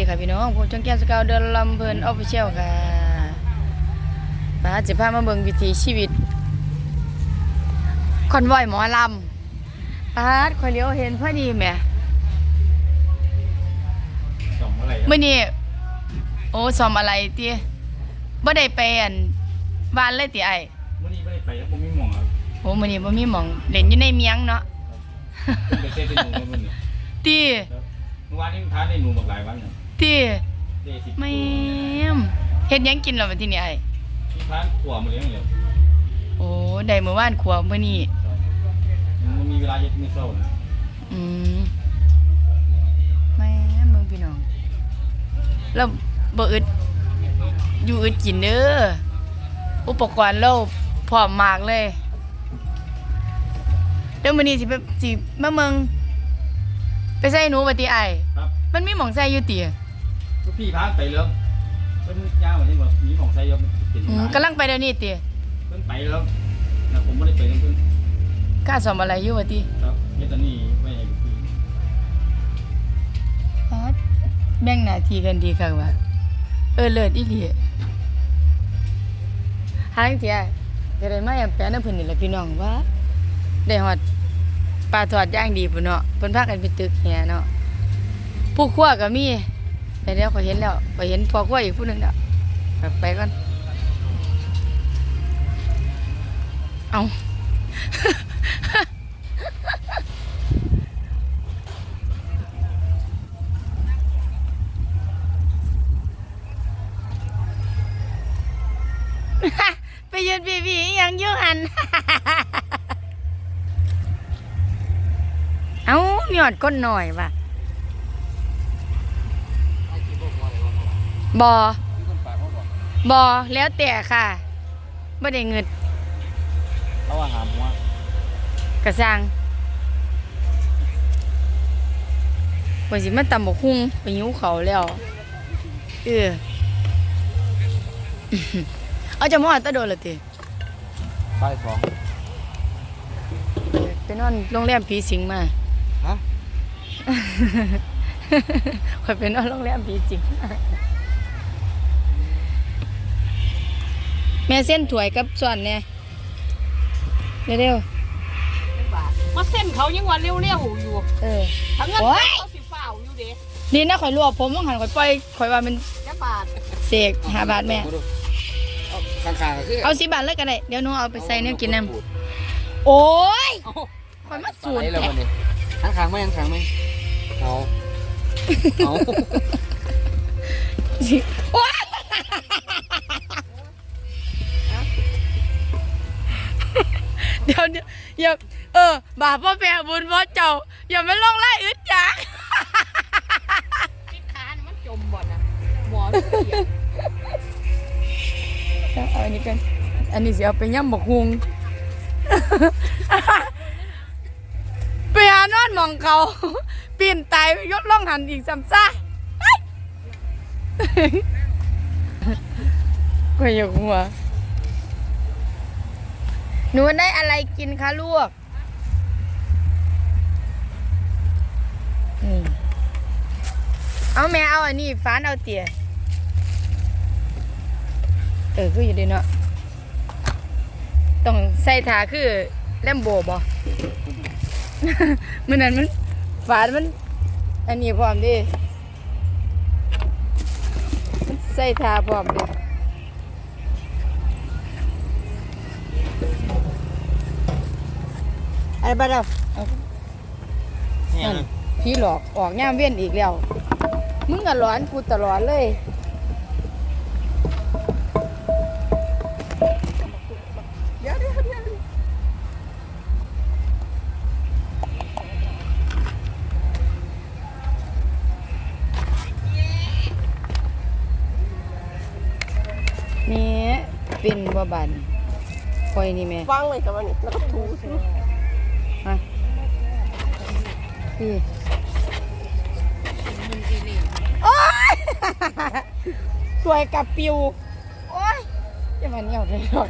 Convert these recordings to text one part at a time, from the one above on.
ดีค่ะพี่น้องผมจงแก้วสกาวเดินลำเพลินออฟฟิเชียลค่ะป้าจะพามาเบิ่งวิถีชีวิตคอนวอยหมอลำป้าดคอยเลี้ยวเห็นพอดีแหม่สองอะไรมื่อนี้โอ้ซ้อมอะไรตีบ่ได้ไปอันบ้านเลยติไอ้มื่อนี้ไม่ได้ไปแล้วผมไม่มองครับโอ้มื่อนี้บ่มีหม่องเล่นอยู่ในเมียงเนาะผมไปเต้นเป็นหนูแล้วมื่อนี้ตีครับเมื่อวานนี้พาได้หนูบอกหลายวันเนี่ย ตีเต้สิบแม่มเฮ็ดหยังกินแล้วบัดทีนี้ไอ้ที่พาขวามาเลี้ยงเลยโอ้ได้มื้อวานขัวมื้อนี้มันมีเวลาเย็ดไม่เศร้านะอืมแม่เมืองพี่น้องแล้วบ่อึดอยู่อึดกินเด้ออุปกรณ์เราพร้อมมากเลยเดี๋ยวมื้อนี้สิไปสิมาเมืองไปใส่หนูบัดติไอายครับมันมีหม่องใส่อยู่ติ ลูกพี่พาไปแล้วเพิ่นย่างวันนี้บอกมีของใช้ยกเป็นอืมหกำลังไปเดี๋ยวนี้ติเพิ่นไปแล้วนะผมไม่ได้ไปกับเพิ่นกล้าสอมอะไรอยู่บัดติครับเฮ็ดอันนี้ไว้ให้ลูกพี่อ๊าดแบ่งหน้าที่กันดีคักว่าเออเลิศอีหลีหางเที่ยจะได้มาแอมแปะนำเพิ่นนี่แหละพี่น้องว่าได้ฮอดปลาทอดย่างดีพุ่นเนาะเพิ่นพากันไปตึกแหเนาะผู้ครัวก็มี แต่เดี๋ยวก็เห็นแล้วก็เห็นพ่อครัวอีกผู้หนึ่งแล้วไปไปก่อนเอาไปยืนบีบีอหยังอยูหัน เอามีหอดก้นหน่อยว่ะ บอบอแล้วแต่ค่ะไม่ได้เงินเขาอาหารว่ากระซังว่าสิมาตำบกหุ่งไปหิวเขาวแล้วเออเอาจะมอดตะโดนละติป้ายสองไปนอนโรงแรมผีสิงมาฮะคอยไปนอนโรงแรมผีสิง แม่เส้นถวยกับส่วนเนี่ยเร็วมาเส้นเขายังวันเร็วๆอยู่ๆเออ ทั้งเงินโอ๊ย เขาสิฝ้าวอยู่เด้ดีนะข่อยรวบผมต้องหันข่อยปล่อยข่อยว่ามันจะบาทเสกหาบาทแม่ข้างๆก็คือเอาสิบาทเลยก็ได้ เดี๋ยวหนูเอาไปใส่เนื้อกินน้ำโอ้ยข่อยมาสูนอะไรแล้วแท้วันนี้ข้างๆไหมข้างๆไหมเอาเอาสิโอ๊ย เดี๋ยวเดี๋ยวอย่าเออบาปพ่อแปรบุญพ่อเจ้า อย่ามาลงไล่อึดจักพิษค้านี่มันจมบ่นะหมอเสียเอาอันนี้กันอันนี้สิเอาไปย่ำบกฮุงไปหานอนหมองเขาปีนตายยกล่องหันอีกซ้ำซ่าก็อยากหัว หนูได้อะไรกินคะลูก นี่ เอาแม่เอาอันนี้ฟ้านเอาเตี๋ยเออคืออยู่ดีเนาะ ต้องใส่ถาคือแลมโบบ่มื่อนั้นมันฝาดมัน อันนี้พร้อมดิ มันใส่ถาพร้อมดิ อะไรบ้าเดาเอาเนี่ยนั่นพี่หลอกออกย่ามเวียนอีกแล้ว มึงก็ร้อนกูตลอดเลยนี่เป็นบ่บัน คอยนี่แม่ฟังเลยกับมันนี่แล้วก็ถูสิมาพี่โอ๊ยสวยกับปิว โอ๊ยจะมาเนี่ยวได้หรอก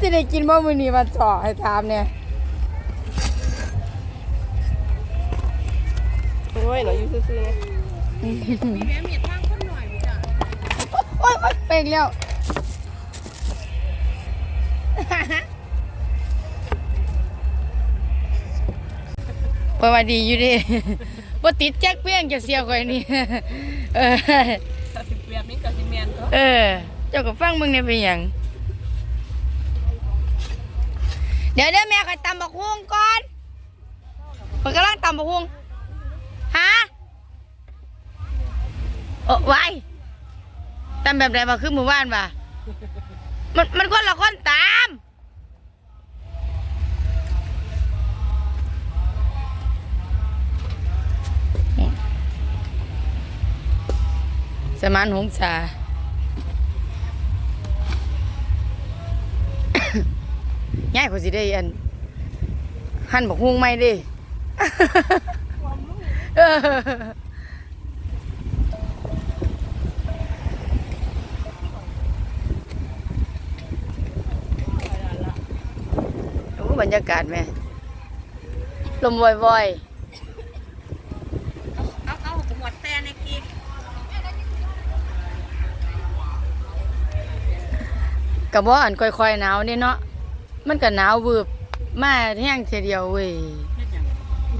จะได้กินบ่มื้อนี้วันต่อให้ถามเนี่ยโอ้ยเราอยู่ซื่อๆนะมีแม่เมียทางคนหน่อยมั้จ้ะโอ๊ยโอ๊ยเปกแล้ว ปว่าดีอยู่เดิบ่ติดแจ็คเปี้ยงจะเสียข่อยนี่เออถ้าสิเปียกนี่ก็สิแม่นก็เออ เจ้าก็ฟังมึงเนี่ยเป็นหยังเดี๋ยวเดี๋ยวแม่ก็ตำบักฮวงก่อนเพิ่นกำลังตำบักฮวงฮะโอ้ไว้ตำแบบไหนบ่คือหมู่บ้านบ่ะมันมันคนละคนตาม สมานหงษาง่ายกว่าสิได้อันหั่นบักฮวงไม่ดิเออโอ้บรรยากาศแม่ลมวอยเกับว่าอันค่อยๆหนาวนี่เนาะมันก็หนาววืบมาแห้งเทียเดียวเว้ยเฮ็ดหยัง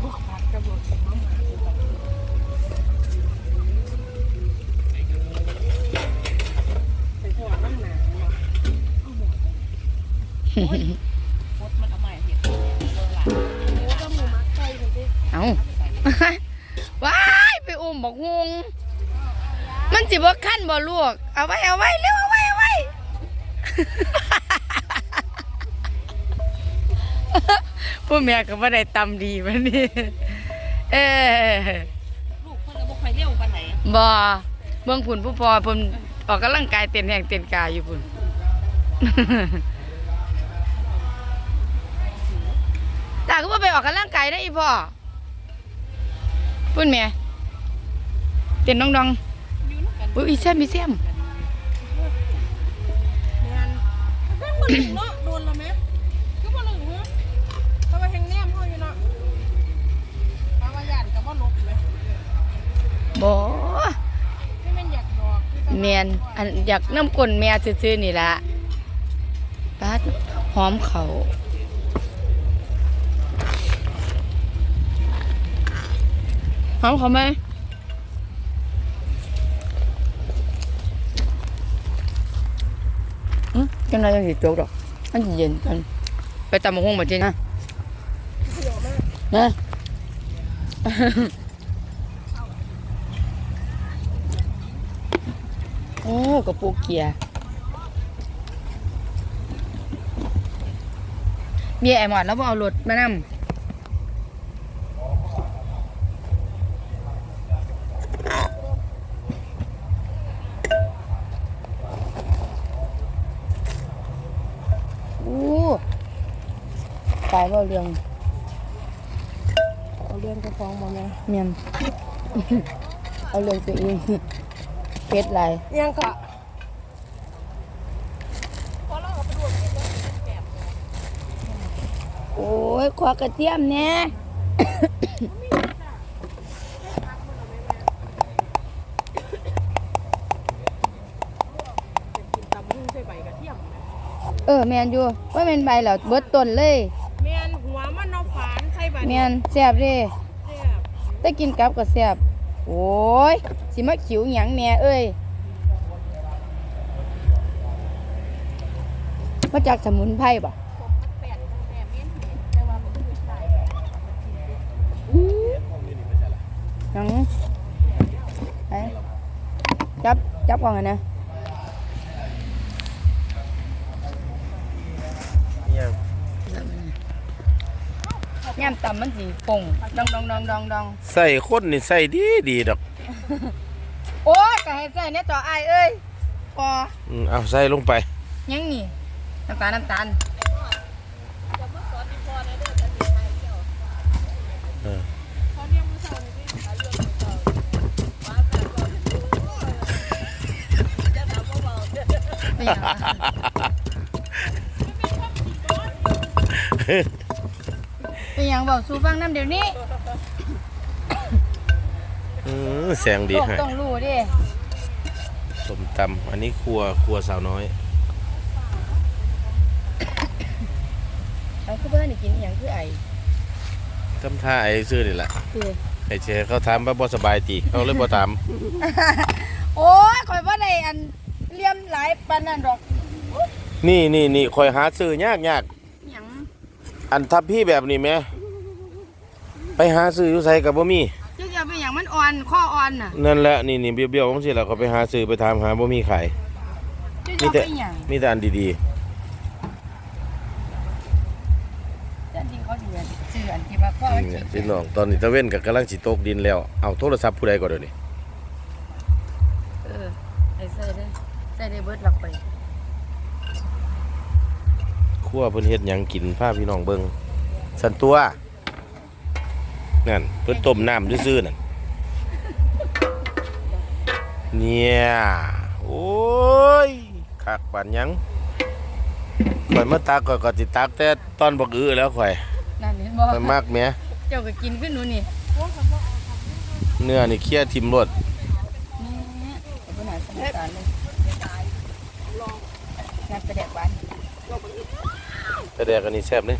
ลูกผัดกระบอกมาหมาไปหัวน้ำหนาเนาะเอาหมดโอ้ยพดมันเอาใหม่เห็ดเบอร์หลังโอ้ก็หมูมักไก่มันเอาว้ายไปอุ้มบอกฮงมันสิบ่ขั้นบ่ลวก เอาไว้เอาไว้เร็วเอาไว้เอาไว้ ผู้แม่ก็บ่ได้ตำดีบัดนี้เออลูกเพิ่นก็บ่ค่อยเร็วปานไหนบ่เบิ่งพุ่นผู้พอเพิ่นออกกำลังกายเต้นแหงเต้นกายอยู่พุ่นตาก็บ่ไปออกกำลังกายได้อีพ่อพุ่นแม่เต้นดองอยู่นำกันๆอุ้ยอีแซมอีแซม แม่งบ่ลึงเนาะโดนแล้วแม่คือบ่ลึงเหรอเพราะว่าแฮงแนมเฮาอยู่เนาะเพราะว่าย่านก็บ่ลบเลยบ่นี่มันอยากบอกคือต้องแม่นอันอยากน้ำก้นแม่ซื่อๆนี่ล่ะปาดหอมเขาหอมเขาไหมอืมจั งไรยังสิโจกดอกมันเย็นกัน ไปตำมะฮุ่งมาจีนะนะโอ้กระปุกเกียร์เมียไอหมอดแล้วบ่เอารถมานำอู้ ตายบ่เรื่องเอาเรื่องกระฟองบ่แม่เมียนเอาเรื่องตัวเองเพชรไรยังก็พอเราเอาไปดูมันก็แสบโอ้ยขอกระเทียมแหน่เป็นกินตำลึงใส่ใบกระเทียมนะเออแมนอยู่ว่าแมนใบแล้วเบิดต้นเลยานใส่ใบแมนแซ่บเด้แซ่บได้กินกับก็แซ่บโอ้ยสิมาขิวหยังแหน่เอ้ยมาจากสมุนไพรบ่ผมมันแปดแม่เม้นแต่ว่ามันคือใส่หยังไปจับ จับก่อนนะ ย่ำตำมันสีป่งดองดองดองดองดองใส่คนนี่ใส่ดีดีดอกโอ้ยก็ให้ใส่เนี่ยต่ออายเอ้ยพออืมเอาใส่ลงไป ยังนี่น้ำตาลน้ำตาลเออเขาเรียกมือเสาเลยพี่เขาเรียก หยังวะเป็นหยังบอกสู้ฟังน้ำเดี๋ยวนี้อือแสงดีโลกให้ต้องรู้ดิสมตำอันนี้ครัวครัวสาวน้อย เอาคือเพิ่นนี่กินอหยังคือไอทำท่าไอ้ซื่อนี่แหละคือไอ้เชเขาถามว่าบ่สบายติเขาเลยบ่ถามโอ้ยข่อยบ่ได้อันเลี่ยมหลายปานนั้นดอกนี่นี่นี่คอยหาซื้อยากยากหยังอันทับพี่แบบนี้แหม่ ไปหาซื้ออยู่ไสกับบ่มีจึงจะเป็นหยังมันอ่อนข้ออ่อนน่ะนั่นแหละนี่นี่เบี้ยวๆจังซี่ล่ะก็ไปหาซื้อไปถามหาบ่มีขายจึงมีจะแต่เป็นหยังมีแต่อันดีแต่จริงเขาสิเรียนชื่ออันที่ว่าพ่อๆมันนี่คิดพี่น้องตอนนี้ตะเว้นก็กำลังสิตกดินแล้วเอาโทรศัพท์ผู้ใดก่อนเดี๋ยวนี้เออไอ้ใส่ได้ใส่ได้เบิดหลักไปครัวเพิ่นเฮ็ดหยังกินพาพี่น้องเบิ่งสันตัว นั่นเพิ่นต้มน้ำซื่อๆนั่นเนี่ยโอ้ยคักปานหยังข่อยมาตักข่อยก็สิตักแต่ตอนบักอื้อแล้วข่อยนั่นเห็นบ่ข่อยมากแหมเจ้าก็กินขึ้นหนูนี่เนื้อนี่เคี่ยทิ่มรสนี่เอาไปหาสมุนการเลยงานประเด็กหวานแต่แดกอันนี้แซ่บเลย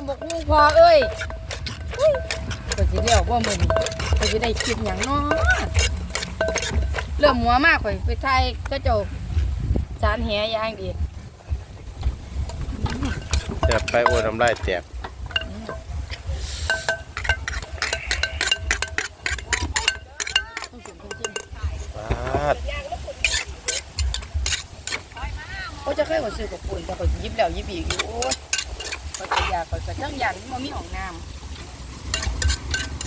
ำบกฮูพอเอ้ยอุ้ยก็สิเลี้ยวว่ามึงก็สิได้คิดอย่างน้อเริ่มหัวมากข่อยไปทายก็เจ้าสารแหอย่างดีแซ่บไปโอ้ยน้ำลายแตกปาดเขาจะเคยข่อยซื้อกับปุ่นแต่ข่อยยิบแล้วยิบอีกอยู่โอ้ยข่ อยก็อยากข่อยก็จังอยากมันมีห้องน้ำ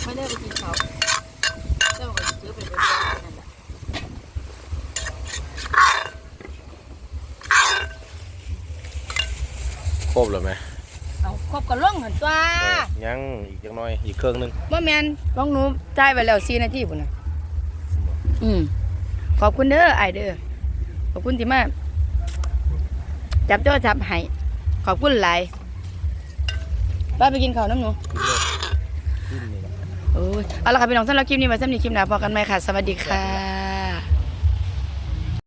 ไม่ได้ไปกินเขาวเจ้าข่อยสิซื้อไปเบิดๆนั่นแหละครบแล้วไหมเอาครบกับล่องหันตัวยังอีกจังน้อยอีกเครื่องหนึงว่าแมนลองหนูจ่ายไปแล้ว4นาทีพุ่นน่ะอืมขอบคุณเด้อไอายเด้อขอบคุณที่มาจับโจ้จับให้ขอบคุณหลาย ป้าไปกินข้าวน้ำหนูโอ้ยเอาละค่ะพี่น้องสำหรับคลิปนี้ไว้สำหรับคลิปหน้าพอกันไหมค่ะ สวัสดีค่ะ